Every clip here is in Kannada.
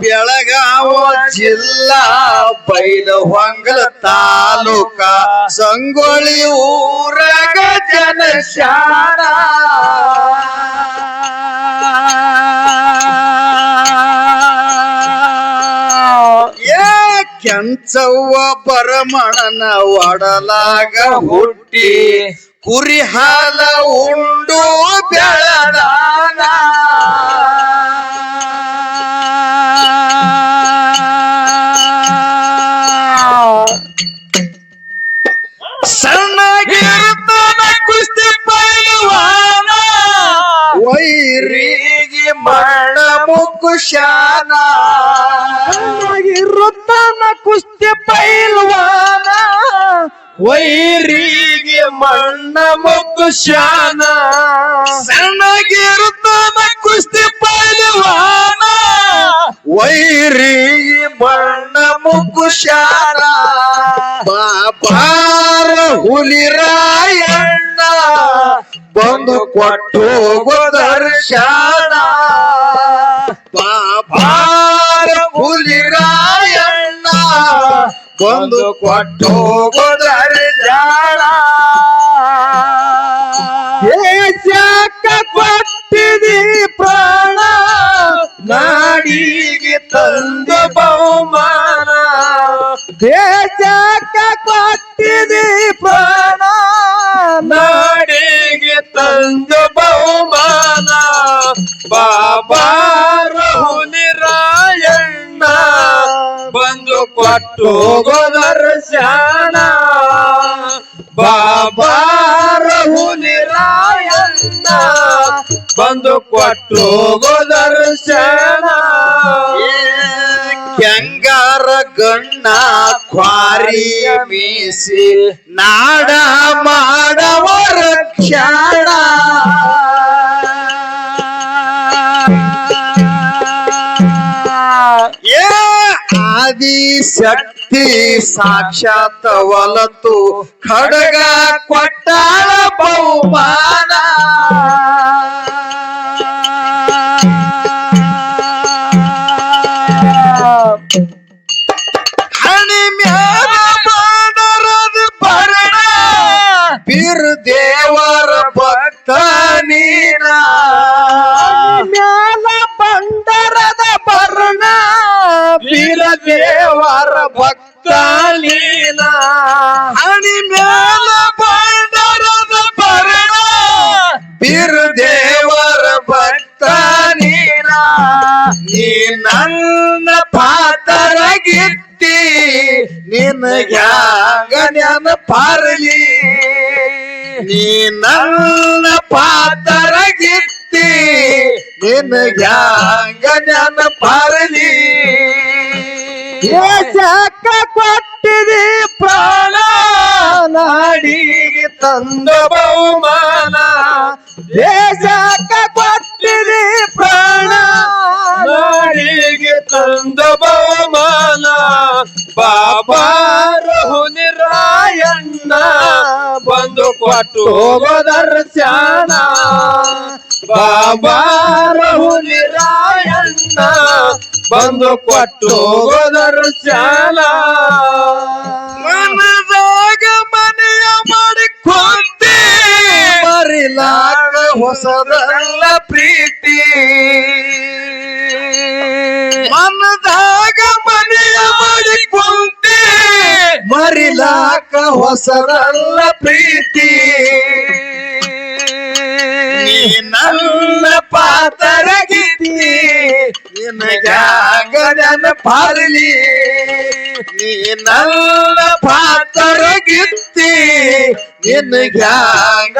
ಬೆಳಗಾವ ಜಿಲ್ಲಾ ಬೈಲಹೊಂಗಲ ತಾಲೂಕ. ಸಂಗೊಳ್ಳಿ ಊರಗ ಜನಶಾನ. ಶಾರ ಕೆಂಚವ್ವ ಪರಮಣನ ಒಡಲಾಗ ಹುಟ್ಟಿ. ಕುರಿ ಹಾಲ ಉಂಡು ವೈರಿಗೆ ಮಣ್ಣ ಮುಗ್ಗು ಶಾನ. ಸಣ್ಣಗಿರುತ್ತಾನ ಕುಸ್ತಿ ಪೈಲವಾನ. ವೈರಿಗೆ ಮಣ್ಣ ಮುಕ್ಕು ಶಾನ. ಬಾಬಾರ ಹುಲಿರಾಯಣ್ಣ ಬಂದು ಕೊಟ್ಟು ದರ್ಶನ ಬಾಬಾರ ಹುಲಿರಾಯಣ್ಣ ಬಂದು ಕೊಟ್ಟು ಜಾಣ ದೇಶಕ್ಕ ಕೊಟ್ಟಿದಿ ಪ್ರಾಣ. ನಾಡಿಗೆ ತಂದ ಬಹುಮಾನ. ದೇಶಕ್ಕ ಕೊಟ್ಟಿದಿ ಪ್ರಾಣ. ನಾಡಿಗೆ ತಂದ ಬಹುಮಾನ. ಬಾಬಾ ಹುಲಿರಾಯಣ್ಣ ಬಂದು ಶಾನ ಬಾಬಾ ರಹುನಿ ರಾಯಣ್ಣ ಬಂದು ಕೊಟ್ಟು ಗೋದರ್ಶನ ಕೆಂಗಾರ ಗಣ್ಣ ಖ್ವಾರಿ ಮೀಸಿ ನಾಡ ಮಾಡವರ ಆದಿ ಶಕ್ತಿ ಸಾಕ್ಷಾತ್ ಒಲತು ಖಡ್ಗ ಕೊಟ್ಟಾಳ ಬಹುಮಾನ. ನೀ ನನ್ನ ಪಾತರಗಿತ್ತಿ ನಿನಗ್ಯಾಂಗ ನೆನಪಾರಲಿ ನೀ ನನ್ನ ಪಾತರಗಿತ್ತಿ ನಿನಗ್ಯಾಂಗ ನೆನಪಾರಲಿ ದೇಶಕ್ಕ ಕೊಟ್ಟಿದೆ ಪ್ರಾಣ, ನಾಡಿಗೆ ತಂದ ಬಹುಮಾನ ದೇಶಕ್ಕ ಬಂದು ಬಾಬಾ ರಹುಲಿ ರಾಯಣ್ಣ ಬಂದು ಕೊಟ್ಟು ಶ್ಯಾಣ ಮನದಾಗ ಮನೆಯ ಮಾಡಿಕೊಂಡೆ. ಹೊಸದಲ್ಲ ಪ್ರೀತಿ. ಮನದಾಗ ಮನೆಯ ಮಾಡಿಕೊಂಡೆ. ಮರಿಲಾಕ ಹೊಸದಲ್ಲ ಪ್ರೀತಿ. ನನ್ನ ಪಾತರಗಿತಿ ಗೀತಿ ನಿನಗ್ಯಾಂಗ ನೆನಪಾರಲಿ ನೀ ನನ್ನ ಪಾತರ ಗಿತ್ತಿ ನಿನಗ್ಯಾಂಗ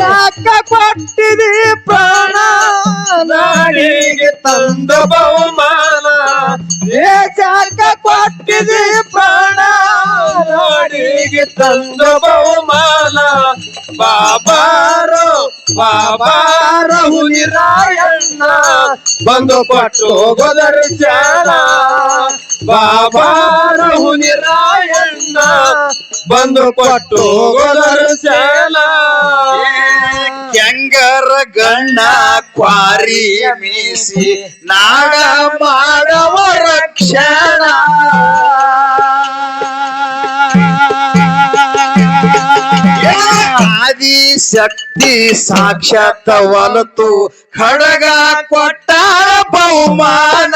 ನೆನಪಾರಲಿ ದೇಶಕ್ಕ ಕೊಟ್ಟಿದಿ ಪ್ರಾಣ ನಾಡಿಗೆ ತಂದ ಬಹುಮಾನ ದೇಶಕ್ಕ ಕೊಟ್ಟಿದಿ ಪ್ರಾಣ ನಾಡಿಗೆ ತಂದ ಬಹುಮಾನ ಬಾಬಾರೋ ಬಾಬಾರ ಹುಲಿರಾಯಣ್ಣ ಬಂದು ಕೊಟ್ಟು ದರ್ಶನ ಬಾಬಾರ ಹುಲಿರಾಯಣ್ಣ ಬಂದು ಕೊಟ್ಟು ದರ್ಶನ ಕೆಂಗರ ಗಣ್ಣ ಕ್ವಾರಿ ಮೀಸಿ ನಾಡ ಮಾಡವ ರಕ್ಷಣ ಆದಿ ಶಕ್ತಿ ಸಾಕ್ಷಾತ್ ಒಲತು ಖಡಗ ಕೊಟ್ಟ ಬಹುಮಾನ.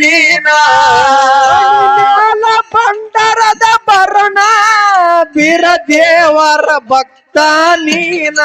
ನೀನ? ಬಂಡರದ ಬರಣ ಬೀರ ದೇವರ ಭಕ್ತ ನೀನ?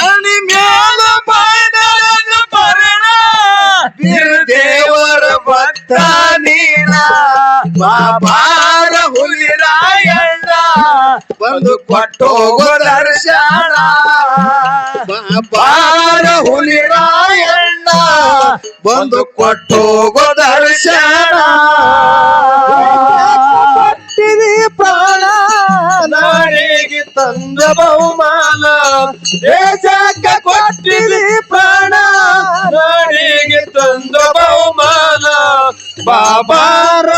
ಹಣಿ ಮೇಲ ಬಂಡರದ ಭರಣ ಬೀರ ದೇವರ ಭಕ್ತ ನೀನ? ಬಾಬಾರ ಹುಲಿರಾಯಣ್ಣ ಬಂದು ಕೊಟ್ಟೋಗೋ ದರ್ಶನ. ಬಾಬಾರ ಹುಲಿರಾಯಣ್ಣ ಬಂದು ಕೊಟ್ಟೋಗೋ ದರ್ಶನ. ಕೊಟ್ಟಿದಿ ಪ್ರಾಣ ನಾಳೆಗೆ ತಂದ ಬಹುಮಾನ. ದೇಶಕ್ಕೆ ಕೊಟ್ಟಿದಿ ಬಾಬಾರ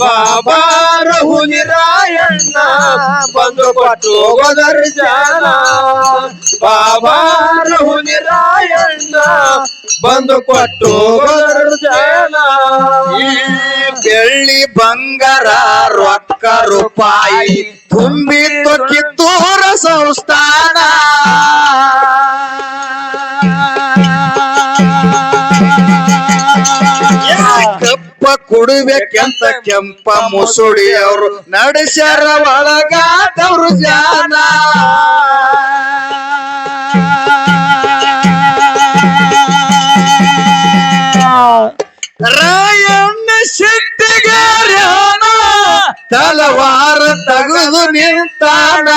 ಬಾಬಾರ, ಹುಲಿರಾಯಣ್ಣ, ಬಂದು ಕೊಟ್ಟು ದರ್ಶನ ಬಾಬಾರ, ಹುಲಿರಾಯಣ್ಣ, ಬಂದು ಕೊಟ್ಟು ಜನ. ಈ ಬೆಳ್ಳಿ ಬಂಗಾರ ರೊಕ್ಕ ರೂಪಾಯಿ ತುಂಬಿತ್ತು ಕಿತ್ತೂರ ಸಂಸ್ಥಾನ. ಕಪ್ಪ ಕುಡಿಬೇಕೆಂತ ಕೆಂಪ ಮುಸುಳಿ ಅವರು ನಡೆಸ್ಯಾರ ಒಳಗಾದವ್ರು ಜಾನ. ರಾಯಣ್ಣ ಶೆಟ್ಟಿಗಾರ್ಯಾನ ತಲವಾರ ತಗುದು ನಿಂತಾಣ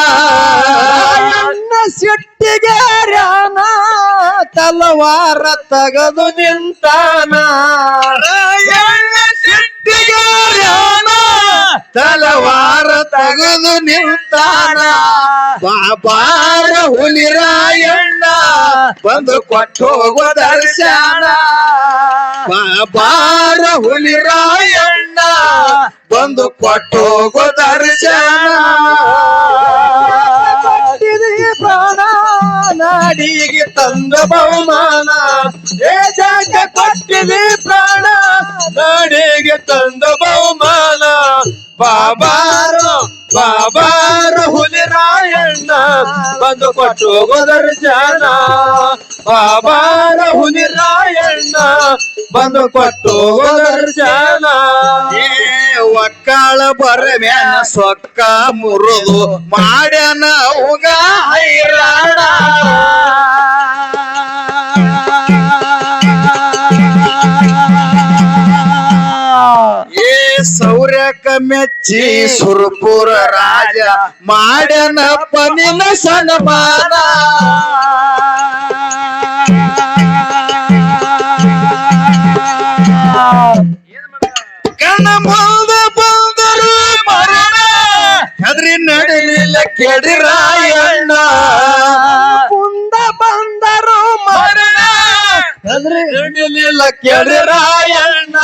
ರಾಯಣ್ಣ ಶೆಟ್ಟಿಗಾರ್ಯಾನ ತಲವಾರ ತಗದು ನಿಂತಾನ. ಶೆಟ್ಟಿಗಾರ್ಯಾನ ತಲವಾರ ತಗದು ನಿಂತಾನ. ಬಾಬಾರ ಹುಲಿರಾಯಣ್ಣ ಬಂದು ಕೊಟ್ಟು ಹೋಗೋ ದರ್ಶನ. ಬಾಬಾರ ಹುಲಿರಾಯಣ್ಣ ಬಂದು ಕೊಟ್ಟು ಹೋಗೋ ದರ್ಶನ. ನಾಡಿಗೆ ತಂದ ಬಹುಮಾನ. ದೇಶಕ್ಕೆ ಕೊಟ್ಟಿದೆ ಪ್ರಾಣ. ನಾಡಿಗೆ ತಂದ ಬಹುಮಾನ. ಬಾಬಾರ ಬಾಬಾರ ಹುಲಿರಾಯಣ್ಣ. ಬಂದು ಕೊಟ್ಟು ದರ್ಶನ ಬಾಬಾರ ಹುಲಿರಾಯಣ್ಣ. ಬಂದು ಕೊಟ್ಟು ದರ್ಶನ ಏ ಒಕ್ಕಾಳ ಬರವ್ಯಾನ ಸೊಕ್ಕ ಮುರುದು ಮಾಡ್ಯಾನ ಉಗ ಹೈರಾಣ. ಏ ಸೌರ್ಯಕ ಮೆಚ್ಚಿ ಸುರಪುರ ರಾಜ ಮಾಡ್ಯಾನ ಪನಿನ ಸನ್ಮಾನ. ಕಣ್ಣ ಮುಂದ ಬಂದರು ಮರಣ ಹೆದ್ರಿ ನಡಲಿಲ್ಲ ಕೆಡಿ ರಾಯಣ್ಣ ಮುಂದ ಬಂದರು ಮರಣ ಹೆದರಿಲಿಲ್ಲ ಕೆಡಿ ರಾಯಣ್ಣ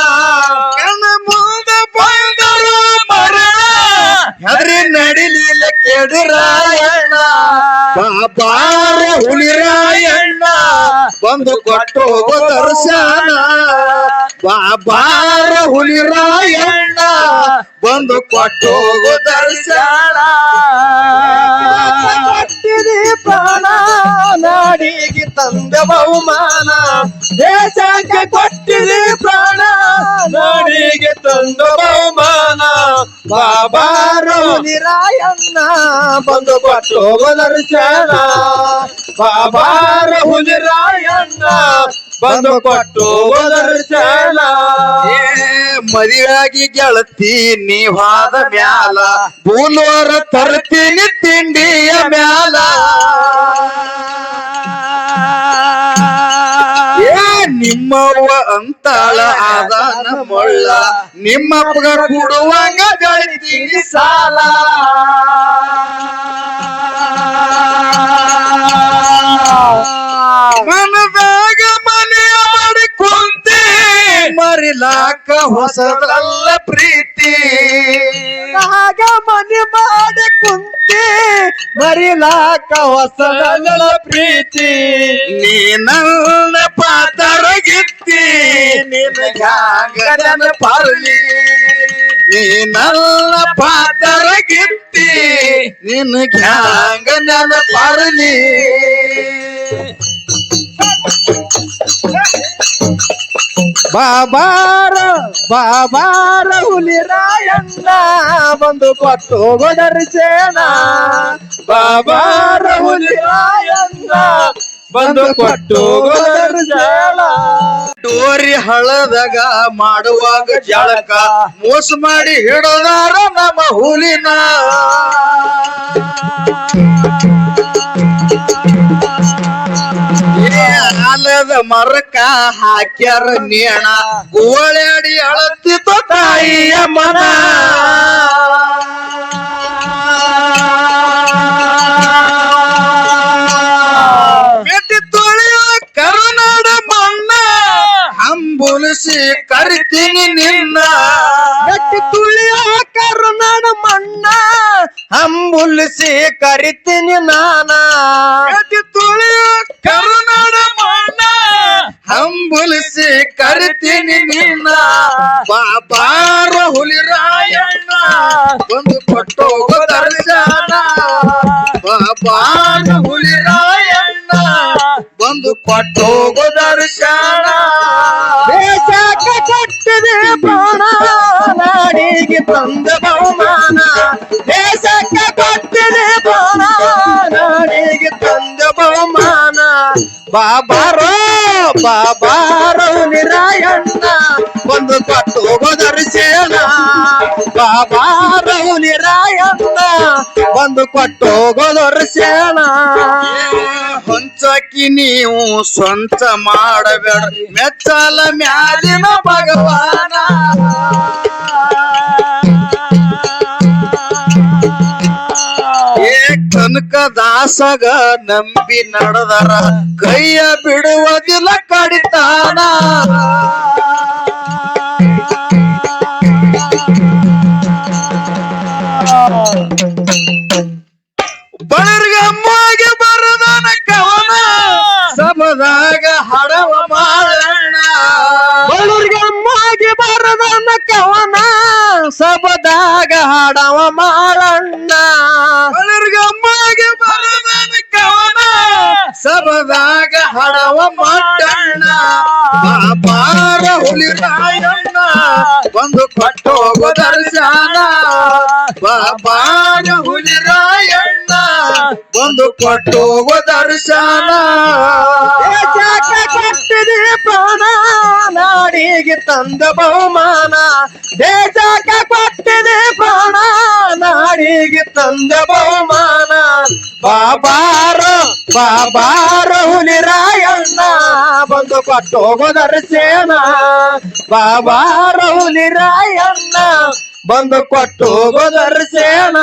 ಕಣ್ಣ ಮುಂದ ಬಂದರು ಮರಣ ಹೆದ್ರಿ ನಡಿಲಿಲ್ಲ ಕೆಡಿ ರಾಯಣ್ಣ ಬಾಬಾರ ಹುಲಿ ರಾಯಣ್ಣ ಬಂದು ಕೊಟ್ಟು ಹೋಗೋ ದರ್ಶನ. ಬಾಬಾರ ಹುಲಿ ರಾಯಣ್ಣ ಬಂದು ಕೊಟ್ಟು ಹೋಗೋ ದರ್ಶನ. ಕೊಟ್ಟಿದೆ ಪ್ರಾಣ, ನಾಡಿಗೆ ತಂದ ಬಹುಮಾನ. ದೇಶಕ್ಕೆ ಕೊಟ್ಟಿದೆ ಪ್ರಾಣ, ನಾಡಿಗೆ ತಂದ ಬಹುಮಾನ. ಬಾಬಾರ ಹುಲಿರಾಯಣ್ಣ ಬಂದು ಕೊಟ್ಟು ದರ್ಶನ. ಬಾಬಾರ ಹುಲಿರಾಯಣ್ಣ ಬಂದು ಕೊಟ್ಟು ಮದುವೆಯಾಗಿ ಗೆಳತಿ ನೀವಾದ ಮ್ಯಾಲ. ಬೂಲೋರ ತರ್ತೀನಿ ತಿಂಡಿಯ ಮ್ಯಾಲ. ನಿಮ್ಮವ್ವ ಅಂತಾಳ ಆದ ನಮ್ಮೊಳ್ಳ. ನಿಮ್ಮಪ್ಪಗ ಕೊಡುವಂಗ ಗಳಿತೀನಿ ಸಾಲ. ಮರಿಲಾಕ ಹೊಸದಲ್ಲ ಪ್ರೀತಿ. ಆಗ ಮನೆ ಮಾಡಿ ಕುಂತಿ ಮರಿಲಾಕ ಹೊಸದಲ್ಲ ಪ್ರೀತಿ. ನೀ ನನ್ನ ಪಾತರ ಗಿತ್ತಿ ನಿನಗಾಗದನ ಪಾರ್ಲಿ. ನೀ ನನ್ನ ಪಾತರ ಗಿತ್ತಿ ನಿನಗ್ಯಾಂಗ ನನ್ನ ಪಾರ್ಲಿ ಬಾಬಾರ ಬಾಬಾರ ಹುಲಿರಾಯಣ್ಣ, ಬಂದು ಕೊಟ್ಟು ದರ್ಶನ ಬಾಬಾರ ಹುಲಿರಾಯಣ್ಣ, ಬಂದು ಕೊಟ್ಟು ದರ್ಶನ ಡೋರಿ ಹಳದಾಗ ಮಾಡುವಾಗ ಜಳಕ, ಮೋಸ ಮಾಡಿ ಹಿಡದಾರ ನಮ್ಮ ಹುಲಿನ. ಆಲದ ಮರಕ ಹಾಕ್ಯಾರ ನೇಣ ಗೋಳ್ಯಾಡಿ ಅಳತಿತ್ತು ತಾಯಿಯ ಮನ. ಕರುನಾಡ ಮಣ್ಣ ಕರಿತೀನಿ ನಿನ್ನ. ಗಟ್ಟಿ ತುಳಿಯ ಕರುನಾಡ ಮಣ್ಣ ಅಂಬುಲಿಸಿ ಕರಿತೀನಿ ನಾನ. ತುಳಿಯ ಕರು ಹಂಬುಲಿಸಿ ಕರಿತೀನಿ ನಿನ್ನ. ಬಾಬಾರ ಹುಲಿರಾಯಣ್ಣ ಒಂದು ಕೊಟ್ಟೋಗ ದರ್ಶನ. ಬಾಬಾರ ಹುಲಿರಾಯಣ್ಣ ಬಂದು ಕೊಟ್ಟೋಗ ದರ್ಶನ. ದೇಶಕ್ಕ ಕೊಟ್ಟಿದೆ ಪ್ರಾಣ, ನಾಡಿಗೆ ತಂದ ಬಹುಮಾನ. ದೇಶಕ್ಕೆ ಕೊಟ್ಟಿದೆ ಬಾಣ ನಾಡಿಗೆ ತಂದ ಬಹುಮಾನ. ಬಾಬಾರೋ ಬಾಬಾರೋ ನಿರಾಯಣ್ಣ ಒಂದು ಕೊಟ್ಟು ದರ್ಶನ ಬಾಬಾರೋ ನಿರಾಯಣ್ಣ ಒಂದು ಕೊಟ್ಟು ದರ್ಶನ ಹೊಂಚಕ್ಕಿ ನೀವು ಸ್ವಂತ ಮಾಡಬೇಡ, ಮೆಚ್ಚಲ ಮ್ಯಾಲಿನ ಭಗವಾನ. ದಾಸಗ ನಂಬಿ ನಡೆದರ ಕೈಯ ಬಿಡುವುದಿಲ್ಲ ಕಡಿತಾನ. ಬಳರ್ಗಮ್ಮಗೆ ಬರದನ ಕವನ ಸಬದಾಗ ಹಡವ ಮಾಡಣ್ಣ ಬಳ್ಳೂರಿಗೆ ಅಮ್ಮಗೆ ಬರದನ್ನ ಕವನ ಸಬದಾಗ ಹಾಡವ ಸಬದಾಗ ಹಡವ ಮಾಡಣ್ಣ ಬಾಪಾರ ಹುಲಿರಾಯಣ್ಣ ಬಂದು ಕಟ್ಟೋಗ ದರ್ಶನ. ಬಾಪಾರ ಹುಲಿರಾಯಣ್ಣ ಬಂದು ಕಟ್ಟೋಗ ದರ್ಶನ. ಪ್ರಾಣ. ನಾಡಿಗೆ ತಂದ ಬಹುಮಾನ. ದೇಶಕ್ಕೆ ಕೊಟ್ಟಿದೆ ಪ್ರಾಣ. ನಾಡಿಗೆ ತಂದ ಬಹುಮಾನ. ಬಾಬಾರ ಬಾಬಾರ ಹುಲಿರಾಯಣ್ಣ ಬಂದು ಕೊಟ್ಟೋಗೋದರ ಸೇನ ಬಾಬಾರ ಹುಲಿರಾಯಣ್ಣ ಬಂದು ಕೊಟ್ಟೋಗೋದರ ದರ್ಶನ